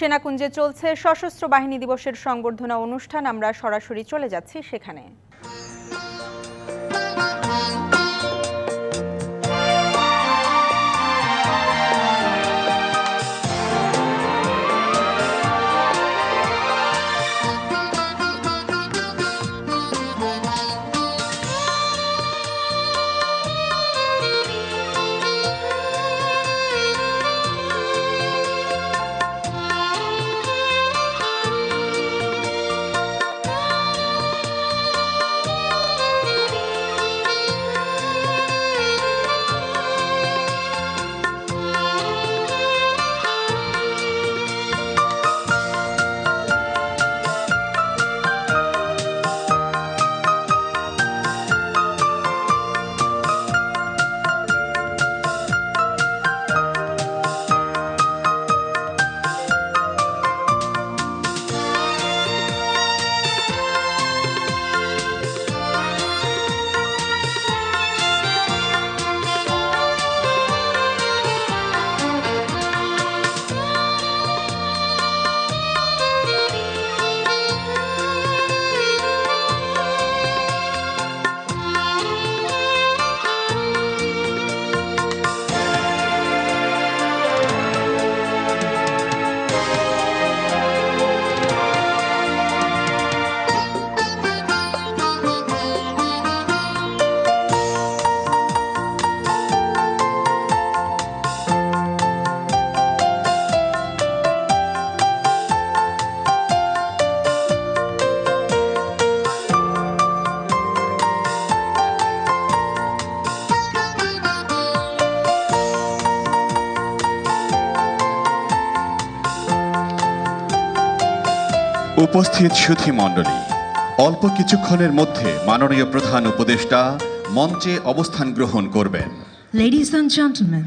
সেনাকুঞ্জে চলছে সশস্ত্র বাহিনী দিবসের সংবর্ধনা অনুষ্ঠান। আমরা সরাসরি চলে যাচ্ছি সেখানে। উপস্থিত সুধী মণ্ডলী অল্প কিছুক্ষণের মধ্যে মাননীয় প্রধান উপদেষ্টা মঞ্চে অবস্থান গ্রহণ করবেন Ladies and gentlemen,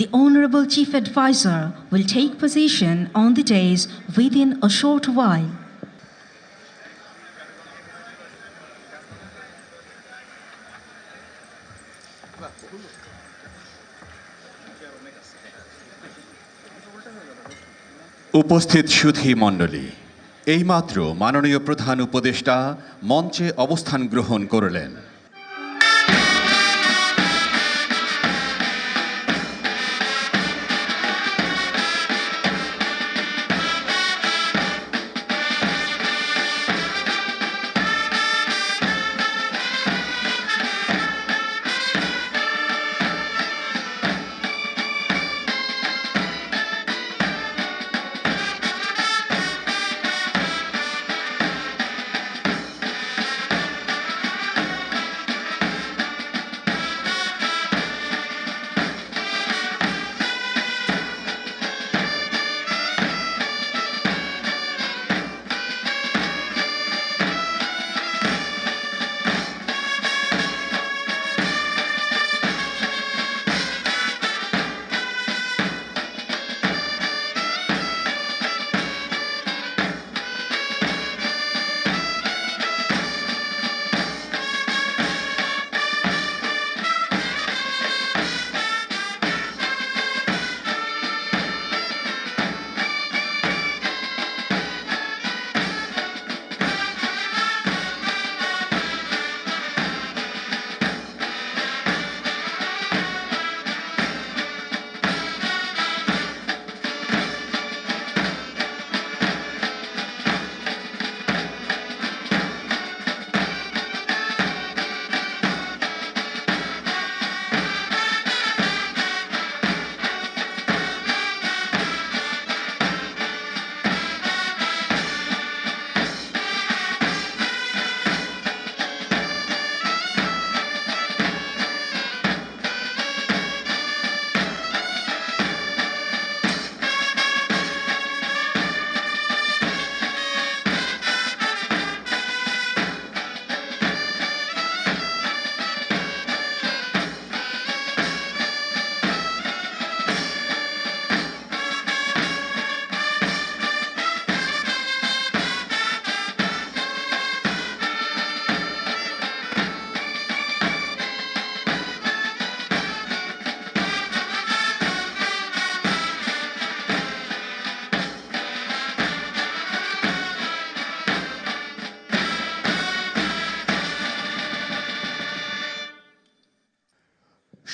the Honorable Chief Advisor will take position on the dais within a short while. উপস্থিত সুধী মণ্ডলী এইমাত্র মাননীয় প্রধান উপদেষ্টা মঞ্চে অবস্থান গ্রহণ করলেন।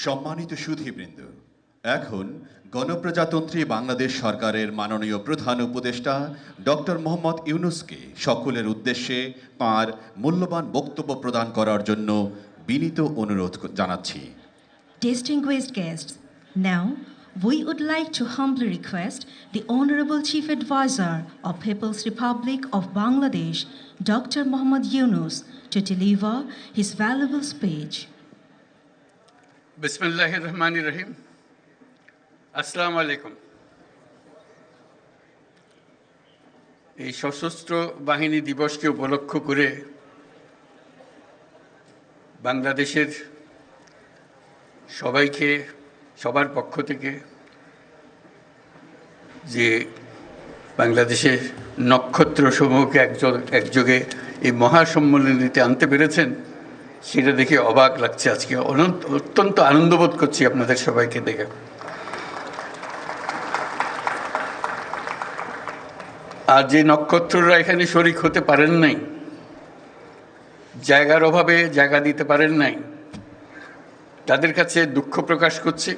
সম্মানিত সুধীবৃন্দ এখন গণপ্রজাতন্ত্রী বাংলাদেশ সরকারের মাননীয় প্রধান উপদেষ্টা ডক্টর মোহাম্মদ ইউনুসকে সকলের উদ্দেশ্যে তাঁর মূল্যবান বক্তব্য প্রদান করার জন্য বিনীত অনুরোধ জানাচ্ছি we would like to humbly request the Honorable Chief Advisor of People's Republic of Bangladesh, Dr. Muhammad Yunus, to deliver his valuable speech. বিসমিল্লাহ রহমান রহিম আসসালামু আলাইকুম এই সশস্ত্র বাহিনী দিবসকে উপলক্ষ করে বাংলাদেশের সবাইকে, সবার পক্ষ থেকে যে বাংলাদেশের নক্ষত্র সমূহকে একযোগে এই মহাসম্মেলনীতে আনতে পেরেছেন সেটা দেখে অবাক লাগছে আজকে। অনন্ত, অত্যন্ত আনন্দবোধ করছি আপনাদের সবাইকে দেখে। আর যে নক্ষত্ররা এখানে শরিক হতে পারেন নাই, জায়গার অভাবে জায়গা দিতে পারেন নাই, তাদের কাছে দুঃখ প্রকাশ করছি।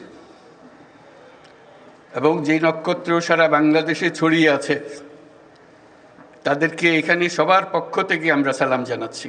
এবং যে নক্ষত্র সারা বাংলাদেশে ছড়িয়ে আছে, তাদেরকে এখানে সবার পক্ষ থেকে আমরা সালাম জানাচ্ছি।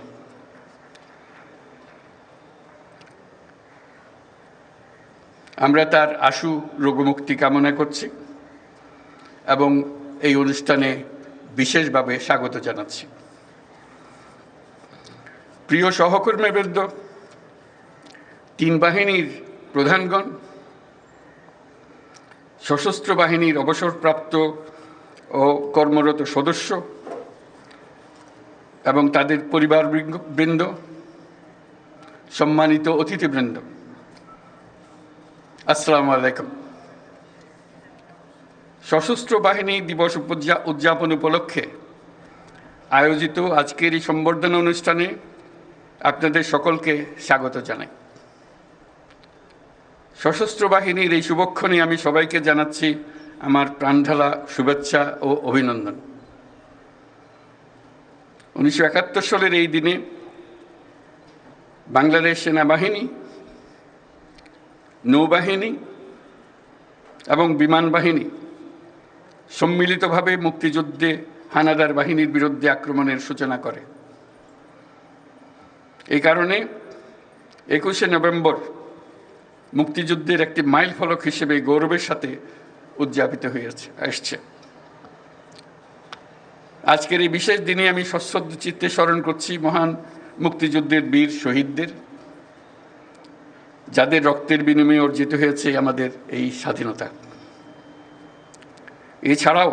আমরা তার আশু রোগমুক্তি কামনা করছি এবং এই অনুষ্ঠানে বিশেষভাবে স্বাগত জানাচ্ছি। প্রিয় সহকর্মীবৃন্দ, তিন বাহিনীর প্রধানগণ, সশস্ত্র বাহিনীর অবসরপ্রাপ্ত ও কর্মরত সদস্য এবং তাদের পরিবার বৃন্দ সম্মানিত অতিথিবৃন্দ। আসসালামু আলাইকুম। সশস্ত্র বাহিনী দিবস উদযাপন উপলক্ষে আয়োজিত আজকের এই সম্বর্ধনা অনুষ্ঠানে আপনাদের সকলকে স্বাগত জানাই। সশস্ত্র বাহিনীর এই শুভক্ষণে আমি সবাইকে জানাচ্ছি আমার প্রাণঢালা শুভেচ্ছা ও অভিনন্দন। উনিশশো একাত্তর সালের এই দিনে বাংলাদেশ সেনাবাহিনী নৌবাহিনী এবং বিমান বাহিনী সম্মিলিতভাবে মুক্তিযুদ্ধে হানাদার বাহিনীর বিরুদ্ধে আক্রমণের সূচনা করে। এই কারণে একুশে নভেম্বর মুক্তিযুদ্ধের একটি মাইল ফলক হিসেবে গৌরবের সাথে উদযাপিত হয়েছে, আসছে। আজকের এই বিশেষ দিনে আমি সশ্রদ্ধ চিত্তে স্মরণ করছি মহান মুক্তিযুদ্ধের বীর শহীদদের। যাদের রক্তের বিনিময়ে অর্জিত হয়েছে আমাদের এই স্বাধীনতা। এছাড়াও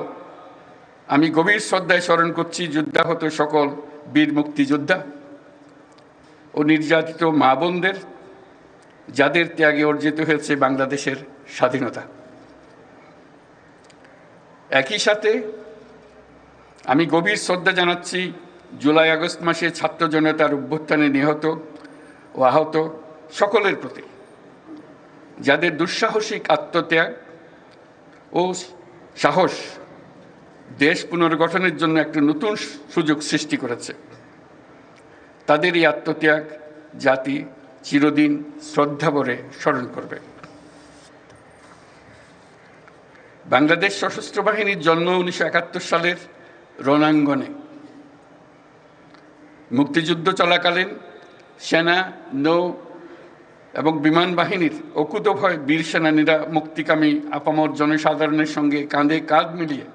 আমি গভীর শ্রদ্ধায় স্মরণ করছি যুদ্ধাহত সকল বীর মুক্তিযোদ্ধা ও নির্যাতিত মা বোনদের যাদের ত্যাগে অর্জিত হয়েছে বাংলাদেশের স্বাধীনতা। একই সাথে আমি গভীর শ্রদ্ধা জানাচ্ছি জুলাই আগস্ট মাসে ছাত্র জনতার অভ্যুত্থানে নিহত ও আহত সকলের প্রতি। যাদের দুঃসাহসিক আত্মত্যাগ ও সাহস দেশ পুনর্গঠনের জন্য একটা নতুন সুযোগ সৃষ্টি করেছে, তাদের এই আত্মত্যাগ জাতি চিরদিন শ্রদ্ধাভরে স্মরণ করবে। বাংলাদেশ সশস্ত্র বাহিনীর জন্ম উনিশশো একাত্তর সালের রণাঙ্গনে। মুক্তিযুদ্ধ চলাকালীন সেনা নৌ এবং বিমান বাহিনীর অকুতভয় বীর সেনানীরা মুক্তিকামী আপামর জনসাধারণের সঙ্গে কাঁধে কাঁধ মিলিয়ে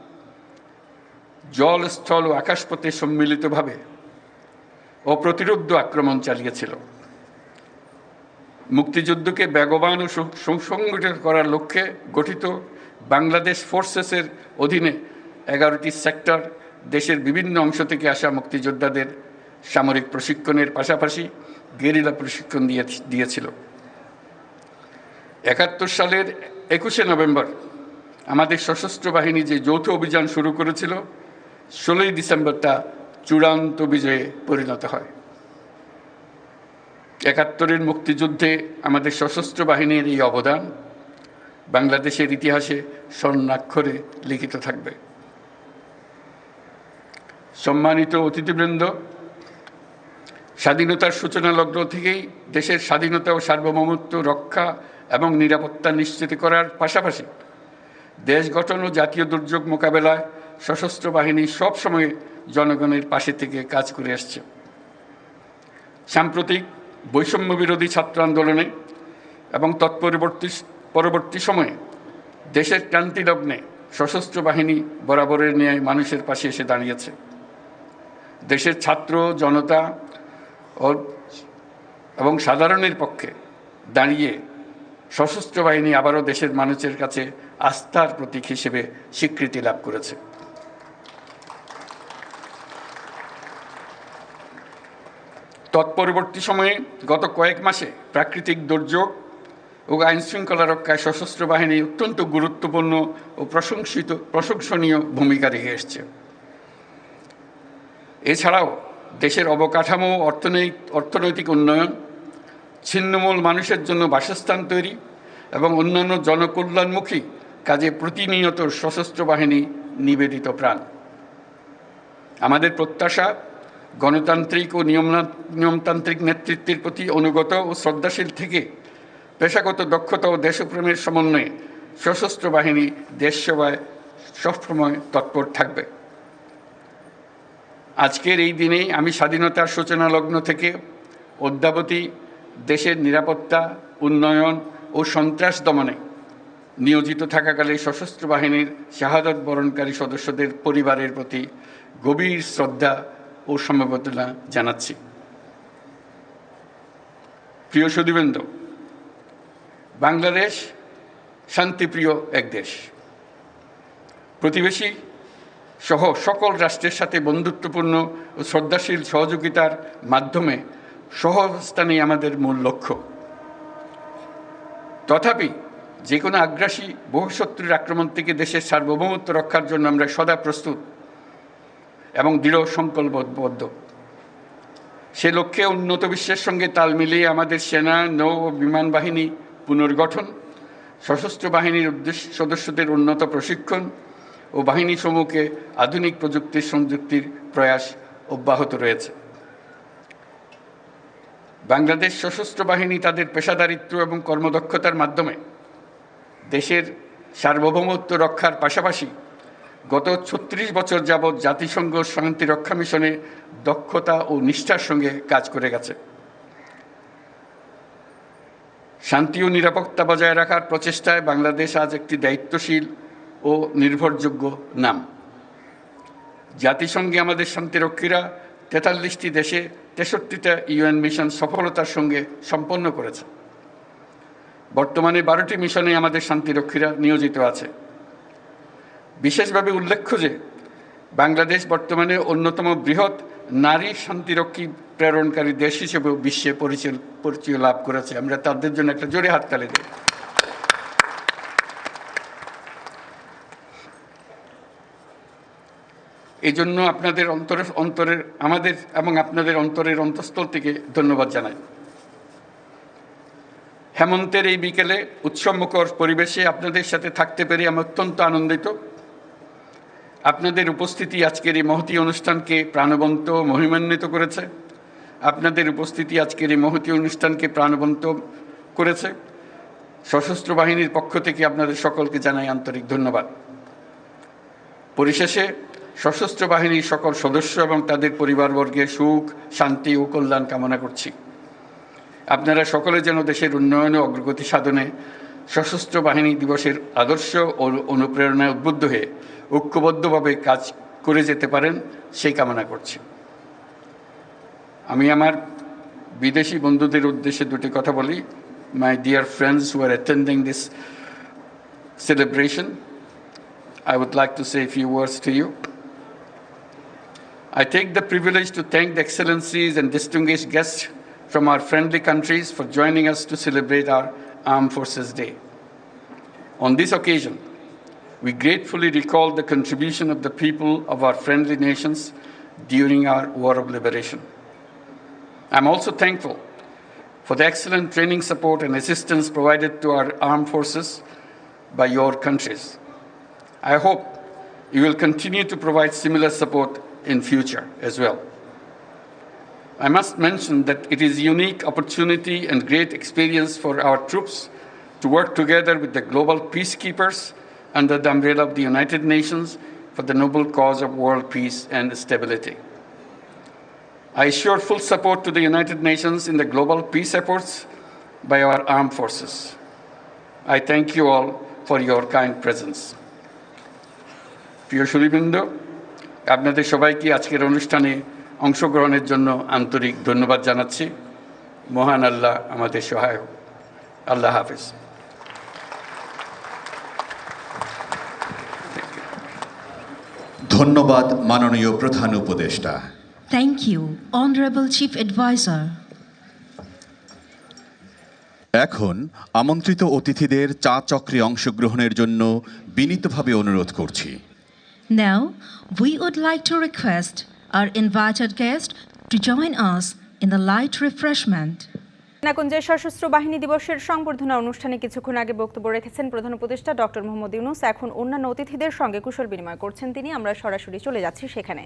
জল, স্থল ও আকাশপথে সম্মিলিতভাবে অপ্রতিরোধ্য আক্রমণ চালিয়েছিল। মুক্তিযুদ্ধকে বেগবান ও সুসংগঠিত করার লক্ষ্যে গঠিত বাংলাদেশ ফোর্সেসের অধীনে এগারোটি সেক্টর, দেশের বিভিন্ন অংশ থেকে আসা মুক্তিযোদ্ধাদের সামরিক প্রশিক্ষণের পাশাপাশি গেরিলা প্রশিক্ষণ দিয়ে দিয়েছিল। একাত্তর সালের একুশে নভেম্বর আমাদের সশস্ত্র বাহিনী যে যৌথ অভিযান শুরু করেছিল, ষোলোই ডিসেম্বর তা চূড়ান্ত বিজয়ে পরিণত হয়। একাত্তরের মুক্তিযুদ্ধে আমাদের সশস্ত্র বাহিনীর এই অবদান বাংলাদেশের ইতিহাসে স্বর্ণাক্ষরে লিখিত থাকবে। সম্মানিত অতিথিবৃন্দ স্বাধীনতার সূচনা লগ্ন থেকেই দেশের স্বাধীনতা ও সার্বভৌমত্ব রক্ষা এবং নিরাপত্তা নিশ্চিত করার পাশাপাশি দেশ গঠন ও জাতীয় দুর্যোগ মোকাবেলায় সশস্ত্র বাহিনী সবসময় জনগণের পাশে থেকে কাজ করে আসছে। সাম্প্রতিক বৈষম্য বিরোধী ছাত্র আন্দোলনে এবং তৎপরবর্তী পরবর্তী সময়ে দেশের ক্রান্তি লগ্নে সশস্ত্র বাহিনী বরাবরের ন্যায় মানুষের পাশে এসে দাঁড়িয়েছে। দেশের ছাত্র, জনতা এবং সাধারণের পক্ষে দাঁড়িয়ে সশস্ত্র বাহিনী আবারও দেশের মানুষের কাছে আস্থার প্রতীক হিসেবে স্বীকৃতি লাভ করেছে। তৎপরবর্তী সময়ে গত কয়েক মাসে প্রাকৃতিক দুর্যোগ ও আইন শৃঙ্খলা রক্ষায় সশস্ত্র বাহিনী অত্যন্ত গুরুত্বপূর্ণ ও প্রশংসিত প্রশংসনীয় ভূমিকা রেখে এসছে। এছাড়াও দেশের অবকাঠামো অর্থনৈতিক অর্থনৈতিক উন্নয়ন, ছিন্নমূল মানুষের জন্য বাসস্থান তৈরি এবং অন্যান্য জনকল্যাণমুখী কাজে প্রতিনিয়ত সশস্ত্র বাহিনী নিবেদিত প্রাণ। আমাদের প্রত্যাশা, গণতান্ত্রিক ও নিয়মতান্ত্রিক নেতৃত্বের প্রতি অনুগত ও শ্রদ্ধাশীল থেকে পেশাগত দক্ষতা ও দেশপ্রেমের সমন্বয়ে সশস্ত্র বাহিনী দেশ সেবায় সবসময় তৎপর থাকবে। আজকের এই দিনেই আমি স্বাধীনতার সূচনা লগ্ন থেকে অদ্যাবধি দেশের নিরাপত্তা, উন্নয়ন ও সন্ত্রাস দমনে নিয়োজিত থাকাকালে সশস্ত্র বাহিনীর শাহাদত বরণকারী সদস্যদের পরিবারের প্রতি গভীর শ্রদ্ধা ও সমবেদনা জানাচ্ছি। প্রিয় সুদীবৃন্দ বাংলাদেশ শান্তিপ্রিয় এক দেশ। প্রতিবেশী সহ সকল রাষ্ট্রের সাথে বন্ধুত্বপূর্ণ ও শ্রদ্ধাশীল সহযোগিতার মাধ্যমে সহস্থানেই আমাদের মূল লক্ষ্য। তথাপি যে কোনো আগ্রাসী বহুশত্রুর আক্রমণ থেকে দেশের সার্বভৌমত্ব রক্ষার জন্য আমরা সদা প্রস্তুত এবং দৃঢ় সংকল্পবদ্ধ। সে লক্ষ্যে উন্নত বিশ্বের সঙ্গে তাল মিলিয়ে আমাদের সেনা, নৌ ও বিমান বাহিনী পুনর্গঠন, সশস্ত্র বাহিনীর উদ্দেশ্য সদস্যদের উন্নত প্রশিক্ষণ ও বাহিনী সমূহকে আধুনিক প্রযুক্তির সংযুক্তির প্রয়াস অব্যাহত রয়েছে। বাংলাদেশ সশস্ত্র বাহিনী তাদের পেশাদারিত্ব এবং কর্মদক্ষতার মাধ্যমে দেশের সার্বভৌমত্ব রক্ষার পাশাপাশি গত ছত্রিশ বছর যাবৎ জাতিসংঘ শান্তি রক্ষা মিশনে দক্ষতা ও নিষ্ঠার সঙ্গে কাজ করে গেছে। শান্তি ও নিরাপত্তা বজায় রাখার প্রচেষ্টায় বাংলাদেশ আজ একটি দায়িত্বশীল ও নির্ভরযোগ্য নাম। জাতিসংঘে আমাদের শান্তিরক্ষীরা তেতাল্লিশটি দেশে তেষট্টিটা ইউএন মিশন সফলতার সঙ্গে সম্পন্ন করেছে। বর্তমানে বারোটি মিশনে আমাদের শান্তিরক্ষীরা নিয়োজিত আছে। বিশেষভাবে উল্লেখ্য যে, বাংলাদেশ বর্তমানে অন্যতম বৃহৎ নারী শান্তিরক্ষী প্রেরণকারী দেশ হিসেবে বিশ্বে পরিচয় পরিচয় লাভ করেছে। আমরা তাদের জন্য একটা জোরে হাততালি দিই। এই জন্য আপনাদের অন্তরের অন্তরের, আমাদের এবং আপনাদের অন্তরের অন্তঃস্থল থেকে ধন্যবাদ জানাই। হেমন্তের এই বিকেলে উৎসবমুখর পরিবেশে আপনাদের সাথে থাকতে পেরে আমি অত্যন্ত আনন্দিত। আপনাদের উপস্থিতি আজকের এই মহতী অনুষ্ঠানকে প্রাণবন্ত মহিমান্বিত করেছে। আপনাদের উপস্থিতি আজকের এই মহতী অনুষ্ঠানকে প্রাণবন্ত করেছে। সশস্ত্র বাহিনীর পক্ষ থেকে আপনাদের সকলকে জানাই আন্তরিক ধন্যবাদ। পরিশেষে সশস্ত্র বাহিনীর সকল সদস্য এবং তাদের পরিবারবর্গের সুখ, শান্তি ও কল্যাণ কামনা করছি। আপনারা সকলে যেন দেশের উন্নয়নে অগ্রগতি সাধনে সশস্ত্র বাহিনী দিবসের আদর্শ ও অনুপ্রেরণায় উদ্বুদ্ধ হয়ে ঐক্যবদ্ধভাবে কাজ করে যেতে পারেন, সেই কামনা করছি। আমি আমার বিদেশি বন্ধুদের উদ্দেশ্যে দুটি কথা বলি। My dear friends who are attending this I would like to say a few words to you. I take the privilege to thank the excellencies and distinguished guests from our friendly countries for joining us to celebrate our Armed Forces Day. On this occasion, we gratefully recall the contribution of the people of our friendly nations during our War of Liberation. I'm also thankful for the excellent training support and assistance provided to our armed forces by your countries. I hope you will continue to provide similar support in future as well. I must mention that it is a unique opportunity and great experience for our troops to work together with the global peacekeepers under the umbrella of the United Nations for the noble cause of world peace and stability. I assure full support to the United Nations in the global peace efforts by our armed forces. I thank you all for your kind presence. প্রিয় সুরীবৃন্দ আপনাদের সবাইকে আজকের অনুষ্ঠানে অংশগ্রহণের জন্য আন্তরিক ধন্যবাদ জানাচ্ছি। মহান আল্লাহ আমাদের সহায়ক। আল্লাহ হাফেজ। ধন্যবাদ মাননীয় প্রধান উপদেষ্টা। Thank you Honorable chief Advisor. এখন আমন্ত্রিত অতিথিদের চা চক্রে অংশগ্রহণের জন্য বিনীতভাবে অনুরোধ করছি। Now, we would like to request our invited guest to join us in the light refreshment. যে সশস্ত্র বাহিনী দিবসের সংবর্ধনা অনুষ্ঠানে কিছুক্ষণ আগে বক্তব্য রেখেছেন প্রধান উপদেষ্টা ডক্টর মোহাম্মদ ইউনুস এখন অন্যান্য অতিথিদের সঙ্গে কুশল বিনিময় করছেন তিনি আমরা সরাসরি চলে যাচ্ছি সেখানে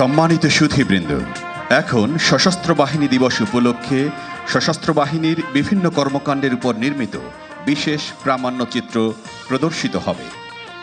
সম্মানিত সুধীবৃন্দ, এখন সশস্ত্র বাহিনী দিবস উপলক্ষে সশস্ত্র বাহিনীর বিভিন্ন কর্মকাণ্ডের উপর নির্মিত বিশেষ প্রামাণ্যচিত্র প্রদর্শিত হবে।